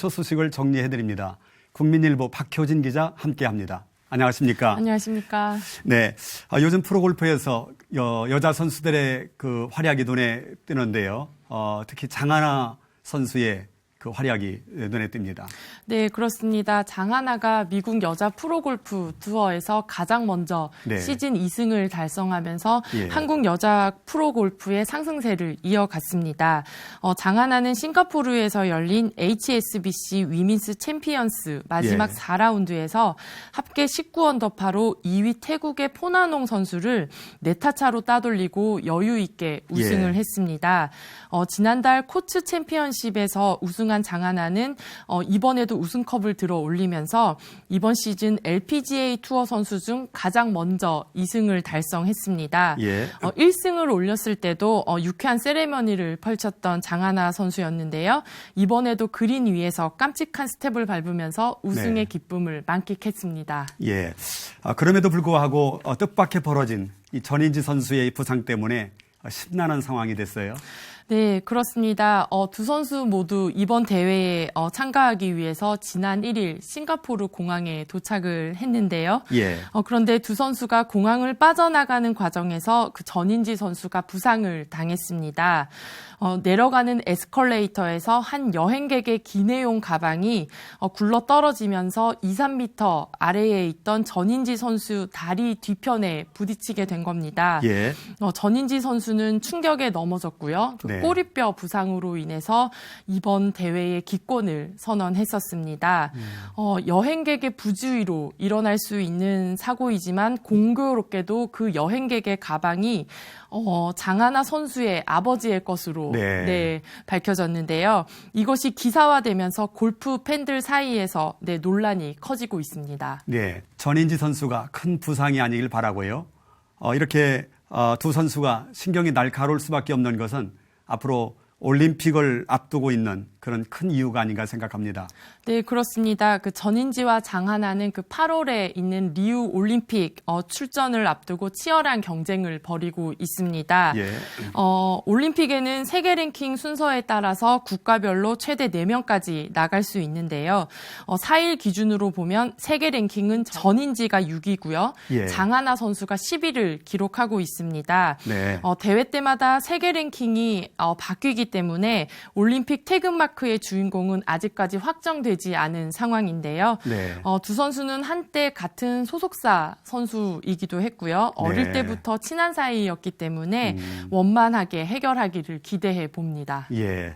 스포츠 소식을 정리해드립니다. 국민일보 박효진 기자 함께합니다. 안녕하십니까? 안녕하십니까. 네, 아, 요즘 프로골프에서 여, 자 선수들의 그 활약이 눈에 띄는데요. 어, 특히 장하나 선수의 그 활약이 눈에 띕니다. 네, 그렇습니다. 장하나가 미국 여자 프로골프 투어에서 가장 먼저 네. 시즌 2승을 달성하면서 예. 한국 여자 프로골프의 상승세를 이어갔습니다. 어, 장하나는 싱가포르에서 열린 HSBC 위민스 챔피언스 마지막 예. 4라운드에서 합계 19언더파로 2위 태국의 포나농 선수를 네타 차로 따돌리고 여유 있게 우승을 예. 했습니다. 어, 지난달 코츠 챔피언십에서 우승 한 장하나는 어, 이번에도 우승컵을 들어 올리면서 이번 시즌 LPGA 투어 선수 중 가장 먼저 2승을 달성했습니다. 예. 어, 1승을 올렸을 때도 어, 유쾌한 세레머니를 펼쳤던 장하나 선수였는데요. 이번에도 그린 위에서 깜찍한 스텝을 밟으면서 우승의 네. 기쁨을 만끽했습니다. 예. 아, 그럼에도 불구하고 어, 뜻밖의 벌어진 이 전인지 선수의 부상 때문에 어, 심란한 상황이 됐어요. 네, 그렇습니다. 어, 두 선수 모두 이번 대회에 어, 참가하기 위해서 지난 1일 싱가포르 공항에 도착을 했는데요. 예. 어, 그런데 두 선수가 공항을 빠져나가는 과정에서 그 전인지 선수가 부상을 당했습니다. 어, 내려가는 에스컬레이터에서 한 여행객의 기내용 가방이 어, 굴러 떨어지면서 2, 3미터 아래에 있던 전인지 선수 다리 뒤편에 부딪히게 된 겁니다. 예. 어, 전인지 선수는 충격에 넘어졌고요. 그 네. 꼬리뼈 부상으로 인해서 이번 대회의 기권을 선언했었습니다. 음. 어, 여행객의 부주의로 일어날 수 있는 사고이지만 공교롭게도 그 여행객의 가방이 어, 장하나 선수의 아버지의 것으로 네. 네, 밝혀졌는데요. 이것이 기사화되면서 골프 팬들 사이에서 네, 논란이 커지고 있습니다. 네. 전인지 선수가 큰 부상이 아니길 바라고요. 어, 이렇게 어, 두 선수가 신경이 날카로울 수밖에 없는 것은 앞으로 올림픽을 앞두고 있는 그런 큰 이유가 아닌가 생각합니다. 네, 그렇습니다. 그 전인지와 장하나는 그 8월에 있는 리우 올림픽 어, 출전을 앞두고 치열한 경쟁을 벌이고 있습니다. 예. 어, 올림픽에는 세계 랭킹 순서에 따라서 국가별로 최대 4명까지 나갈 수 있는데요. 어, 4일 기준으로 보면 세계 랭킹은 전인지가 6위고요. 예. 장하나 선수가 10위를 기록하고 있습니다. 네. 어, 대회 때마다 세계 랭킹이 어, 바뀌기 때문에 올림픽 태극 마크의 주인공은 아직까지 확정되지 않은 상황인데요. 네. 어, 두 선수는 한때 같은 소속사 선수이기도 했고요. 어릴 네. 때부터 친한 사이였기 때문에 음. 원만하게 해결하기를 기대해 봅니다. 예.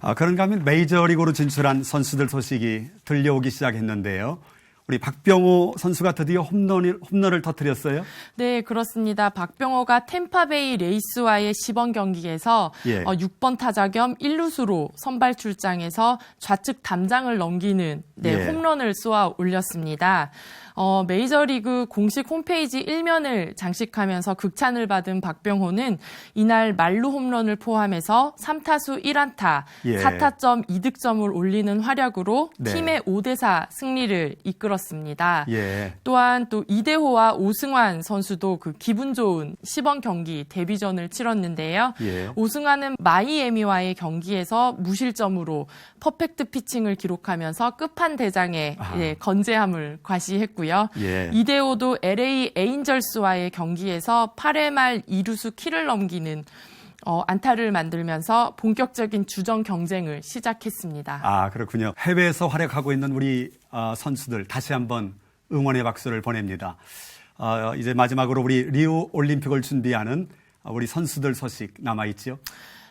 아, 그런가 하면 메이저리그로 진출한 선수들 소식이 들려오기 시작했는데요. 우리 박병호 선수가 드디어 홈런을, 홈런을 터뜨렸어요. 네, 그렇습니다. 박병호가 템파베이 레이스와의 시범 경기에서 예. 어, 6번 타자 겸 1루수로 선발 출장해서 좌측 담장을 넘기는 네, 예. 홈런을 쏘아 올렸습니다. 어, 메이저리그 공식 홈페이지 일면을 장식하면서 극찬을 받은 박병호는 이날 말루 홈런을 포함해서 3타수 1안타, 예. 4타점 2득점을 올리는 활약으로 네. 팀의 5대4 승리를 이끌었습니다. 예. 또한 또 이대호와 오승환 선수도 그 기분 좋은 시범 경기 데뷔전을 치렀는데요. 예. 오승환은 마이애미와의 경기에서 무실점으로 퍼펙트 피칭을 기록하면서 끝판 대장에 아하. 예, 건재함을 과시했고요. 예. 이대호도 LA 에인절스와의 경기에서 8회 말 2루수 키를 넘기는 어, 안타를 만들면서 본격적인 주전 경쟁을 시작했습니다. 아, 그렇군요. 해외에서 활약하고 있는 우리 어, 선수들 다시 한번 응원의 박수를 보냅니다. 어, 이제 마지막으로 우리 리우 올림픽을 준비하는 어, 우리 선수들 소식 남아 있지요?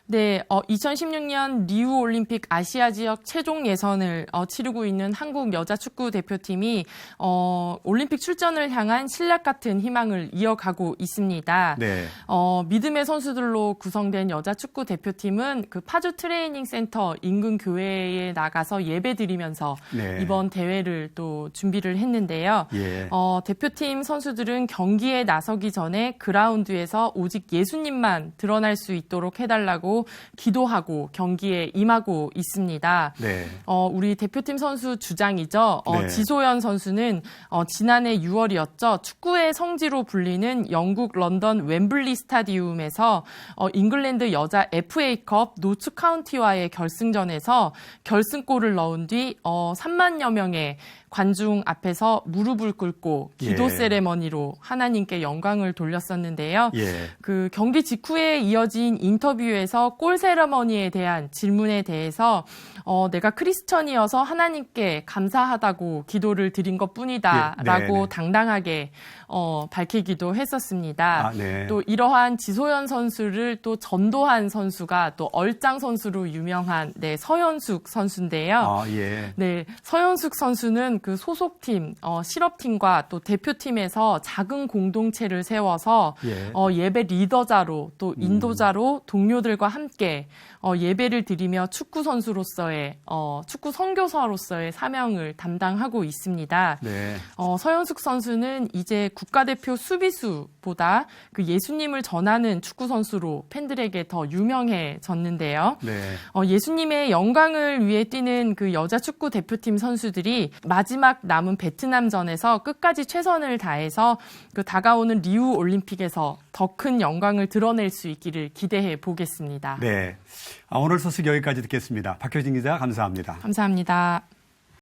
네, 어, 2016년 리우 올림픽 아시아 지역 최종 예선을 어, 치르고 있는 한국 여자 축구 대표팀이 어, 올림픽 출전을 향한 신락 같은 희망을 이어가고 있습니다. 네. 어, 믿음의 선수들로 구성된 여자 축구 대표팀은 그 파주 트레이닝 센터 인근 교회에 나가서 예배 드리면서 네. 이번 대회를 또 준비를 했는데요. 예. 어, 대표팀 선수들은 경기에 나서기 전에 그라운드에서 오직 예수님만 드러날 수 있도록 해달라고 기도하고 경기에 임하고 있습니다. 네. 어, 우리 대표팀 선수 주장이죠. 어, 네. 지소연 선수는 어, 지난해 6월이었죠. 축구의 성지로 불리는 영국 런던 웸블리 스타디움에서 어, 잉글랜드 여자 FA컵 노츠 카운티와의 결승전에서 결승골을 넣은 뒤 어, 3만여 명의 관중 앞에서 무릎을 꿇고 기도 예. 세레머니로 하나님께 영광을 돌렸었는데요. 예. 그 경기 직후에 이어진 인터뷰에서 골 세러머니에 대한 질문에 대해서 어, 내가 크리스천이어서 하나님께 감사하다고 기도를 드린 것 예, 뿐이다라고 네네. 당당하게 어, 밝히기도 했었습니다. 아, 네. 또 이러한 지소연 선수를 또 전도한 선수가 또 얼짱 선수로 유명한 네, 서현숙 선수인데요. 아, 예. 네, 서현숙 선수는 그 소속팀, 어, 실업팀과 또 대표팀에서 작은 공동체를 세워서 예. 어, 예배 리더자로 또 인도자로 동료들과 함께 어, 예배를 드리며 축구 선수로서의 어, 축구 선교사로서의 사명을 담당하고 있습니다. 네. 어, 서현숙 선수는 이제 국가대표 수비수보다 그 예수님을 전하는 축구 선수로 팬들에게 더 유명해졌는데요. 네. 어, 예수님의 영광을 위해 뛰는 그 여자 축구 대표팀 선수들이 마지 막 남은 베트남전에서 끝까지 최선을 다해서 그 다가오는 리우 올림픽에서 더 큰 영광을 드러낼 수 있기를 기대해 보겠습니다. 네. 아, 오늘 소식 여기까지 듣겠습니다. 박효진 기자 감사합니다. 감사합니다.